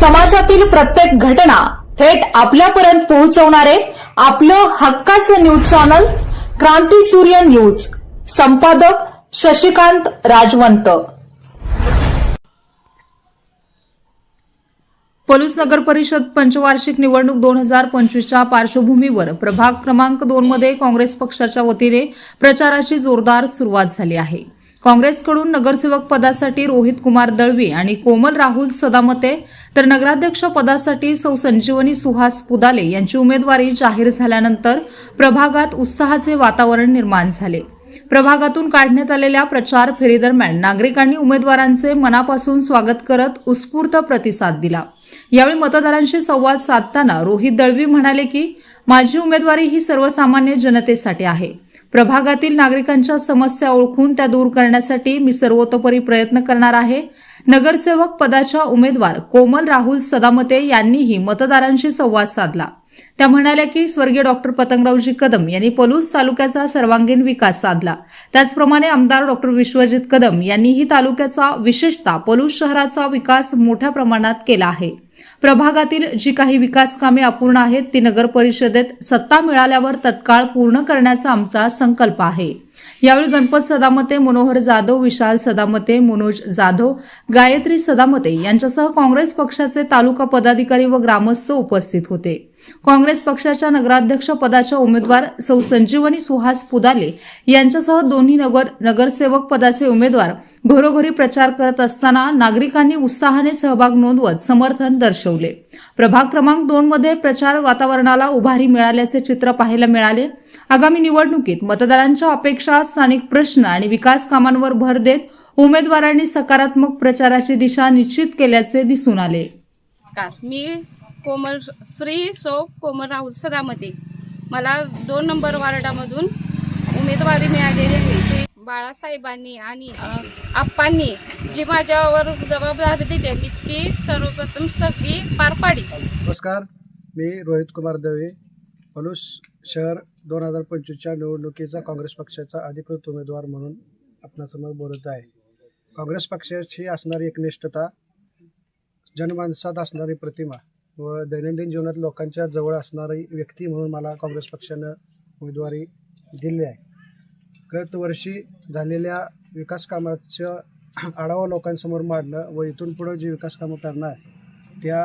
समाजातील प्रत्येक घटना थेट आपल्यापर्यंत पोहोचवणारे आपलं हक्काचं न्यूज चॅनल क्रांती सूर्य न्यूज. संपादक शशिकांत राजवंत. पलूस नगर परिषद पंचवार्षिक निवडणूक दोन हजार पंचवीसच्या पार्श्वभूमीवर प्रभाग क्रमांक दोन मध्ये काँग्रेस पक्षाच्या वतीने प्रचाराची जोरदार सुरुवात झाली आहे. काँग्रेसकडून नगरसेवक पदासाठी रोहित कुमार दळवी आणि कोमल राहुल सदामते तर नगराध्यक्ष पदासाठी सौ संजीवनी सुहास पुदाले यांची उमेदवारी जाहीर झाल्यानंतर प्रभागात उत्साहाचे वातावरण निर्माण झाले. प्रभागातून काढण्यात आलेल्या प्रचार फेरीदरम्यान नागरिकांनी उमेदवारांचे मनापासून स्वागत करत उत्स्फूर्त प्रतिसाद दिला. यावेळी मतदारांशी संवाद साधताना रोहित दळवी म्हणाले की माझी उमेदवारी ही सर्वसामान्य जनतेसाठी आहे. प्रभागातील नागरिकांच्या समस्या ओळखून त्या दूर करण्यासाठी मी सर्वतोपरी प्रयत्न करणार आहे. नगरसेवक पदाच्या उमेदवार कोमल राहुल सदामते यांनीही मतदारांशी संवाद साधला. त्या म्हणाल्या की स्वर्गीय डॉक्टर पतंगरावजी कदम यांनी पलूस तालुक्याचा सर्वांगीण विकास साधला. त्याचप्रमाणे आमदार डॉक्टर विश्वजित कदम यांनीही तालुक्याचा विशेषतः पलूस शहराचा विकास मोठ्या प्रमाणात केला आहे. प्रभागातील जी काही विकास कामे अपूर्ण आहेत ती नगर परिषदेत सत्ता मिळाल्यावर तत्काळ पूर्ण करण्याचा आमचा संकल्प आहे. यावेळी गणपत सदामते मनोहर जाधव विशाल सदामते मनोज जाधव गायत्री सदामते यांच्यासह काँग्रेस पक्षाचे तालुका पदाधिकारी व ग्रामस्थ उपस्थित होते. काँग्रेस पक्षाच्या नगराध्यक्ष पदाच्या उमेदवार सौ संजीवनी सुहास पुदाले यांच्यासह दोन्ही नगर नगरसेवक पदाचे उमेदवार घरोघरी प्रचार करत असताना नागरिकांनी उत्साहाने सहभाग नोंदवत समर्थन दर्शवले. प्रभाग क्रमांक दोन मध्ये प्रचार वातावरणाला उभारी मिळाल्याचे चित्र पाहायला मिळाले. आगामी निवडणुकीत मतदारांच्या अपेक्षा स्थानिक प्रश्न आणि विकास कामांवर भर देत उमेदवारांनी सकारात्मक प्रचाराची दिशा निश्चित केल्याचे दिसून आले. नमस्कार. मी कोमल श्री सौ कोमल राहुल सदामते. मला दोन नंबर वार्डामधून उमेदवारी मिळालेली आहे. ते बाळासाहेबांनी आणि आप्पांनी जी माझ्यावर जबाबदारी दिली आहे, मी ती सर्वप्रथम सगळी पार पाडी नमस्कार. मी रोहित कुमार दवे पलूस शहर दोन हजार पंचवीसच्या निवडणुकीचा काँग्रेस पक्षाचा अधिकृत उमेदवार म्हणून आपणासमोर बोलत आहे. काँग्रेस पक्षाची असणारी एकनिष्ठता जनमानसात असणारी प्रतिमा व दैनंदिन जीवनात लोकांच्या जवळ असणारी व्यक्ती म्हणून मला काँग्रेस पक्षानं उमेदवारी दिली आहे. गत वर्षी झालेल्या विकास कामाचं आढावा लोकांसमोर मांडणं व इथून पुढं जी विकास कामं करणार त्या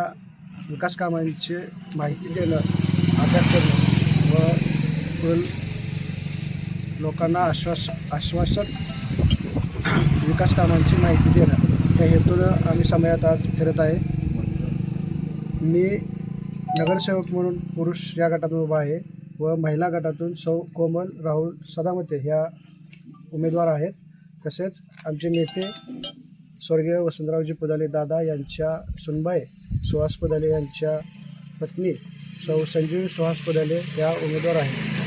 विकास कामांची माहिती देणं अभ्यास करणं व करून लोकांना आश्वास आश्वासक विकास कामांची माहिती देणं. या हेतूनं आम्ही समयात आज फिरत आहे. मी नगरसेवक म्हणून पुरुष या गटातून उभा आहे व महिला गटातून सौ कोमल राहुल सदामते ह्या उमेदवार आहेत. तसेच आमचे नेते स्वर्गीय वसंतरावजी पुदाले दादा यांच्या सुनबाई सुहास पुदाले यांच्या पत्नी सौ संजीवी सुहास पुदाले या उमेदवार आहेत.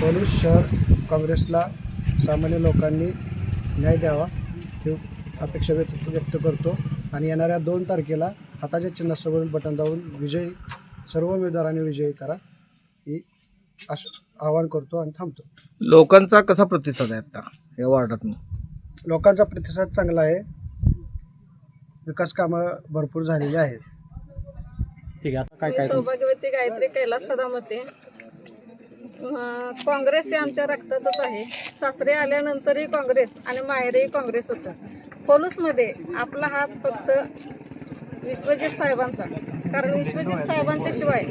पलूस शहर काँग्रेसला सामान्य लोकांनी न्याय द्यावा ही अपेक्षा व्यक्त व्यक्त करतो. आणि येणाऱ्या दोन तारखेला हाताच्या चिन्हासोबत बटन दाबून विजयी सर्व उमेदवारांनी विजयी करा ही आवाहन करतो आणि थांबतो. लोकांचा कसा प्रतिसाद आहे आता या वार्डातून? लोकांचा प्रतिसाद चांगला आहे. विकास कामं भरपूर झालेली आहेत. मी सौभाग्यवती गायत्री कैलास सदामते. काँग्रेस हे आमच्या रक्तातच आहे. सासरे आल्यानंतरही काँग्रेस आणि माहेरही काँग्रेस होतं. पोलूसमध्ये आपला हात फक्त विश्वजित साहेबांचा. कारण विश्वजित साहेबांच्या शिवाय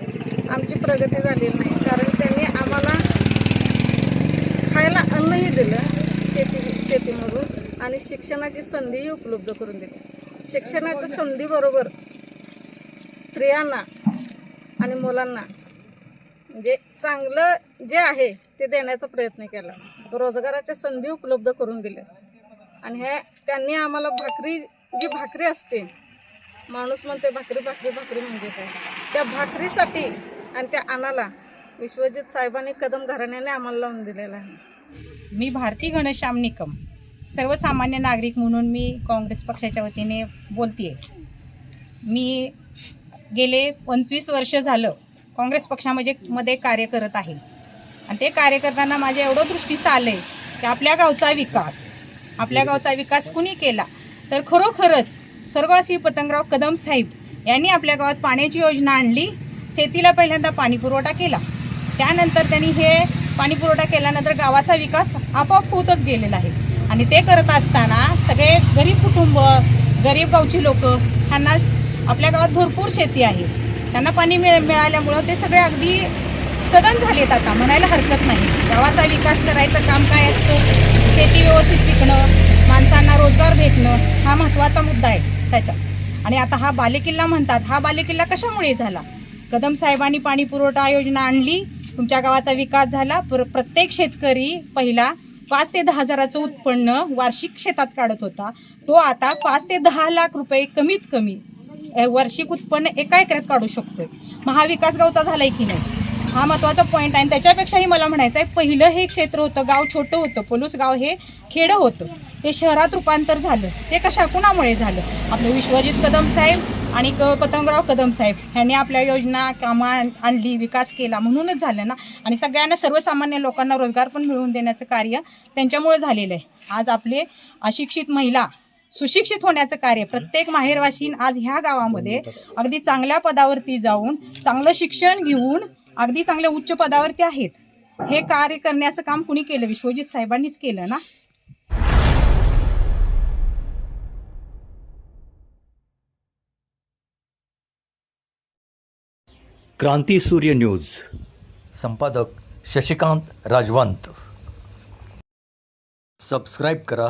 आमची प्रगती झालेली नाही. कारण त्यांनी आम्हाला खायला अन्नही दिलं शेती शेतीमधून आणि शिक्षणाची संधीही उपलब्ध करून दिली. शिक्षणाच्या संधीबरोबर स्त्रियांना आणि मुलांना म्हणजे चांगलं जे आहे ते देण्याचा प्रयत्न केला. रोजगाराच्या संधी उपलब्ध करून दिल्या. आणि हे त्यांनी आम्हाला भाकरी जी भाकरी असते माणूस म्हणते भाकरी भाकरी भाकरी म्हणजे काय? त्या भाकरीसाठी आणि त्या आणाला विश्वजित साहेबांनी कदम घराण्याने आम्हाला लावून दिलेला आहे. मी भारती घनश्याम निकम सर्वसामान्य नागरिक म्हणून मी काँग्रेस पक्षाच्या वतीने बोलते मी गेले पंचवीस वर्ष झालं काँग्रेस पक्षामध्ये मध्ये कार्य करत आहे. आणि ते कार्य करताना माझ्या एवढं दृष्टीस आलं आहे की आपल्या गावचा विकास आपल्या गावचा विकास कुणी केला? तर खरोखरच स्वर्गवासी पतंगराव कदम साहेब यांनी आपल्या गावात पाण्याची योजना आणली. शेतीला पहिल्यांदा पाणी पुरवठा केला. त्यानंतर त्यांनी हे पाणी पुरवठा केल्यानंतर गावाचा विकास आपोआप होतच गेलेला आहे. आणि ते करत असताना सगळे गरीब कुटुंब गरीब गावची लोक ह्यांना आपल्या गावात भरपूर शेती आहे. त्यांना पाणी मिळ मिळाल्यामुळं ते सगळे अगदी सदन झालेत आता. म्हणायला हरकत नाही. गावाचा विकास करायचं काम काय असतं? शेती व्यवस्थित पिकणं माणसांना रोजगार भेटणं हा महत्त्वाचा मुद्दा आहे त्याच्यात. आणि आता हा बालेकिल्ला म्हणतात हा बालेकिल्ला कशामुळे झाला? कदम साहेबांनी पाणी पुरवठा योजना आणली तुमच्या गावाचा विकास झाला प्र प्रत्येक शेतकरी पहिला पाच ते दहा हजाराचं उत्पन्न वार्षिक शेतात काढत होता. तो आता पाच ते दहा लाख रुपये कमीत कमी वार्षिक उत्पन्न एका एकऱ्यात काढू शकतोय. महाविकास गावचा झालाय की नाही? हा महत्त्वाचा पॉईंट आहे. आणि त्याच्यापेक्षाही मला म्हणायचं आहे पहिलं हे क्षेत्र होतं गाव छोटं होतं पलूस गाव हे खेडं होतं. ते शहरात रूपांतर झालं. ते कशा कुणामुळे झालं? आपले विश्वजित कदम साहेब आणि क पतंगराव कदम साहेब ह्यांनी आपल्या योजना कामं आणली विकास केला म्हणूनच झालं ना. आणि सगळ्यांना सर्वसामान्य लोकांना रोजगार पण मिळवून देण्याचं कार्य त्यांच्यामुळे झालेलं आहे. आज आपले अशिक्षित महिला सुशिक्षित होण्याचं कार्य. प्रत्येक माहेरवाशीन आज ह्या गावामध्ये अगदी चांगल्या पदावरती जाऊन चांगलं शिक्षण घेऊन अगदी चांगल्या उच्च पदावरती आहेत. हे कार्य करण्याचं काम कुणी केलं? विश्वजित साहेबांनीच केलं ना? क्रांती सूर्य न्यूज. संपादक शशिकांत राजवंत. सबस्क्राईब करा.